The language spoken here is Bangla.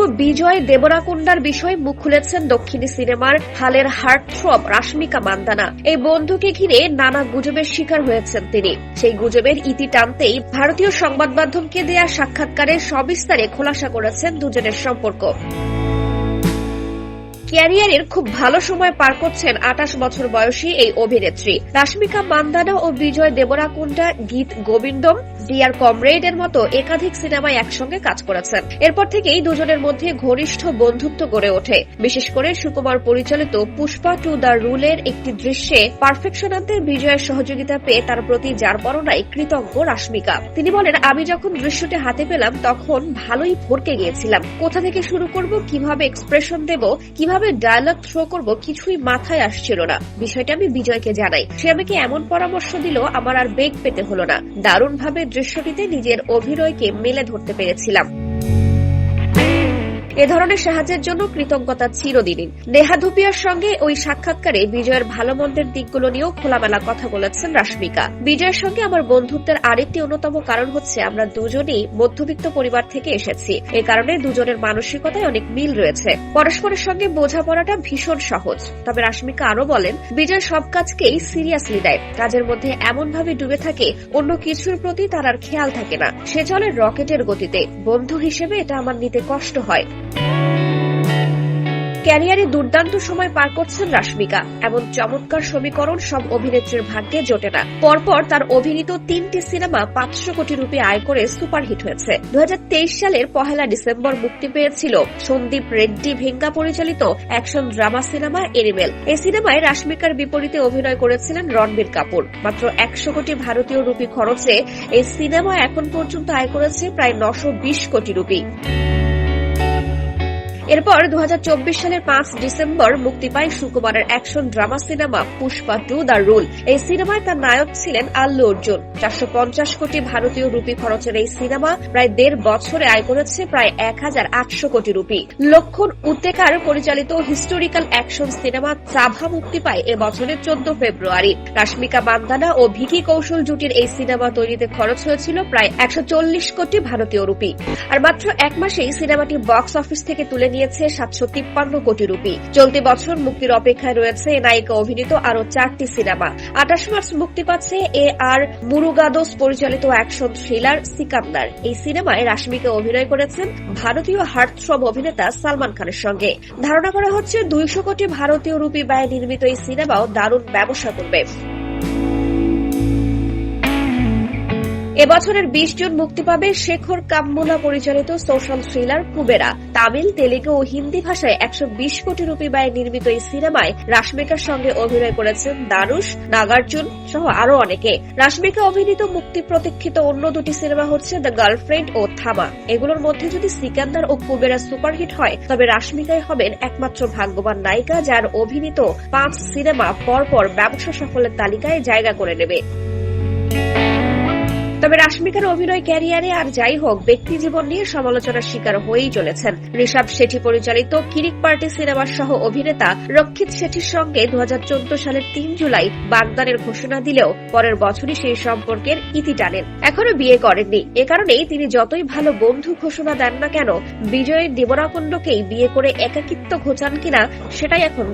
বন্ধু বিজয় দেবরাকুন্ডার বিষয়ে মুখ খুলেছেন দক্ষিণী সিনেমার হালের হার্টথ্রব রাশ্মিকা মান্দানা। এই বন্ধুকে ঘিরে নানা গুজবের শিকার হয়েছেন তিনি। সেই গুজবের ইতি টানতেই ভারতীয় সংবাদ মাধ্যমকে দেয়া সাক্ষাৎকারে সবিস্তারে খোলাসা করেছেন দুজনের সম্পর্ক। ক্যারিয়ারের খুব ভালো সময় পার করছেন আঠাশ বছর বয়সী এই অভিনেত্রী। রাশ্মিকা মান্দানা ও বিজয় দেবরাকুন্ডা গীত গোবিন্দম ডিয়ার কমরেড এর মতো একাধিক সিনেমায় একসঙ্গে কাজ করেছেন। এরপর থেকেই দুজনের মধ্যে ঘনিষ্ঠ বন্ধুত্ব গড়ে ওঠে। বিশেষ করে সুকুমার পরিচালিত পুষ্পা টু দ্য রুলের একটি দৃশ্যে পারফেকশন বিজয়ের সহযোগিতা পেয়ে তার প্রতি যার বর্ণনায় কৃতজ্ঞ রাশ্মিকা। তিনি বলেন, আমি যখন দৃশ্যটি হাতে পেলাম, তখন ভালোই ভরকে গিয়েছিলাম। কোথা থেকে শুরু করব, কীভাবে এক্সপ্রেশন দেব, কীভাবে ডায়লগ থ্রো করব, কিছুই মাথায় আসছিল না। বিষয়টা আমি বিজয়কে জানাই। সে আমাকে এমন পরামর্শ দিল, আমার আর বেগ পেতে হলো না। দারুণভাবে দৃশ্যটিতে নিজের অভিনয়কে মেলে ধরতে পেরেছিলাম। এ ধরনের সাহায্যের জন্য কৃতজ্ঞতা চিরদিনই নেহা ধুপিয়ার সঙ্গে ওই সাক্ষাৎকারে বিজয়ের ভালো মন্দের দিকগুলো নিয়েও খোলামেলা কথা বলেছেন রাশ্মিকা। বিজয়ের সঙ্গে আমার বন্ধুত্বের আরেকটি অন্যতম কারণ হচ্ছে আমরা দুজনেই মধ্যবিত্ত পরিবার থেকে এসেছি। এ কারণে দুজনের মানসিকতায় অনেক মিল রয়েছে। পরস্পরের সঙ্গে বোঝাপড়াটা ভীষণ সহজ। তবে রাশ্মিকা আরও বলেন, বিজয় সব কাজকেই সিরিয়াসলি দেয়। কাজের মধ্যে এমনভাবে ডুবে থাকে, অন্য কিছুর প্রতি তার আর খেয়াল থাকে না। সে চলে রকেটের গতিতে। বন্ধু হিসেবে এটা আমার নিতে কষ্ট হয়। ক্যারিয়ারে দুর্দান্ত সময় পার করছেন রাশ্মিকা, এমন চমৎকার সমীকরণ সব অভিনেত্রীর ভাগ্যে জোটে না। পরপর তার অভিনীত তিনটি সিনেমা পাঁচশো কোটি রুপি আয় করে সুপারহিট হয়েছে। দু হাজার তেইশ সালের পহেলা ডিসেম্বর মুক্তি পেয়েছিল সন্দীপ রেড্ডি ভেঙ্গা পরিচালিত অ্যাকশন ড্রামা সিনেমা এনিমেল। এই সিনেমায় রাশ্মিকার বিপরীতে অভিনয় করেছিলেন রণবীর কাপুর। মাত্র একশো কোটি ভারতীয় রুপি খরচে এই সিনেমা এখন পর্যন্ত আয় করেছে প্রায় নশো কোটি রুপি। এরপর দু হাজার চব্বিশ সালের পাঁচ ডিসেম্বর মুক্তি পায় সুকুমারের action drama cinema Pushpa two the rule. এই সিনেমায় তার নায়ক ছিলেন আল্লু অর্জুন। চারশো পঞ্চাশ কোটি ভারতীয় রুপি খরচের এই সিনেমা প্রায় দেড় বছরে আয় করেছে প্রায় এক হাজার আটশো কোটি রুপি। লক্ষণ উত্তেকার পরিচালিত হিস্টোরিক্যাল অ্যাকশন সিনেমা চাভা মুক্তি পায় এ বছরের চোদ্দ ফেব্রুয়ারি। রাশ্মিকা বান্দানা ও ভিকি কৌশল জুটির এই সিনেমা তৈরিতে খরচ হয়েছিল প্রায় একশো চল্লিশ কোটি ভারতীয় রুপি। আর মাত্র এক মাসেই সিনেমাটি বক্স অফিস থেকে তুলে নিয়েছে সাতশো তিপ্পান্ন কোটি রুপি। চলতি বছর মুক্তির অপেক্ষায় রয়েছে নায়িকা অভিনীত আরও চারটি সিনেমা। আঠাশ মার্চ মুক্তি পাচ্ছে এ আর মুরুগাদোস পরিচালিত অ্যাকশন থ্রিলার সিকান্দার। এই সিনেমায় রাশ্মিকা অভিনয় করেছেন ভারতীয় হার্ট হার্টথ্রব অভিনেতা সালমান খানের সঙ্গে। ধারণা করা হচ্ছে দুইশো কোটি ভারতীয় রুপি ব্যয়ে নির্মিত এই সিনেমাও দারুণ ব্যবসা করবে। এবছরের বিশ জুন মুক্তি পাবে শেখর কাম্মুলা পরিচালিত সোশ্যাল থ্রিলার কুবেরা। তামিল, তেলেগু ও হিন্দি ভাষায় একশো বিশ কোটি রুপি ব্যয়ে নির্মিত এই সিনেমায় রাশমিকার সঙ্গে অভিনয় করেছেন দানুষ নাগার্জুন সহ আরও অনেকে। রাশমিকা অভিনীত মুক্তি প্রতীক্ষিত অন্য দুটি সিনেমা হচ্ছে দ্য গার্লফ্রেন্ড ও থামা। এগুলোর মধ্যে যদি সিকান্দার ও কুবেরা সুপারহিট হয়, তবে রাশ্মিকাই হবেন একমাত্র ভাগ্যবান নায়িকা, যার অভিনীত পাঁচ সিনেমা পরপর ব্যবসা সফলের তালিকায় জায়গা করে নেবে। তবে রাশমিকার অভিনয় ক্যারিয়ারে আর যাই হোক, ব্যক্তি জীবন নিয়ে সমালোচনার শিকার হয়েই চলেছেন। ঋষভ শেঠি পরিচালিত কিরিক পার্টি সিনেমার সহ অভিনেতা রক্ষিত শেঠির সঙ্গে দু হাজার চোদ্দ সালের তিন জুলাই বাগদানের ঘোষণা দিলেও পরের বছরই সেই সম্পর্কের ইতি টানেন। এখনও বিয়ে করেননি। এ কারণেই তিনি যতই ভালো বন্ধু ঘোষণা দেন না কেন, বিজয়ের দেবরাকুণ্ডকেই বিয়ে করে একাকিত্ব ঘোচান কিনা সেটাই এখন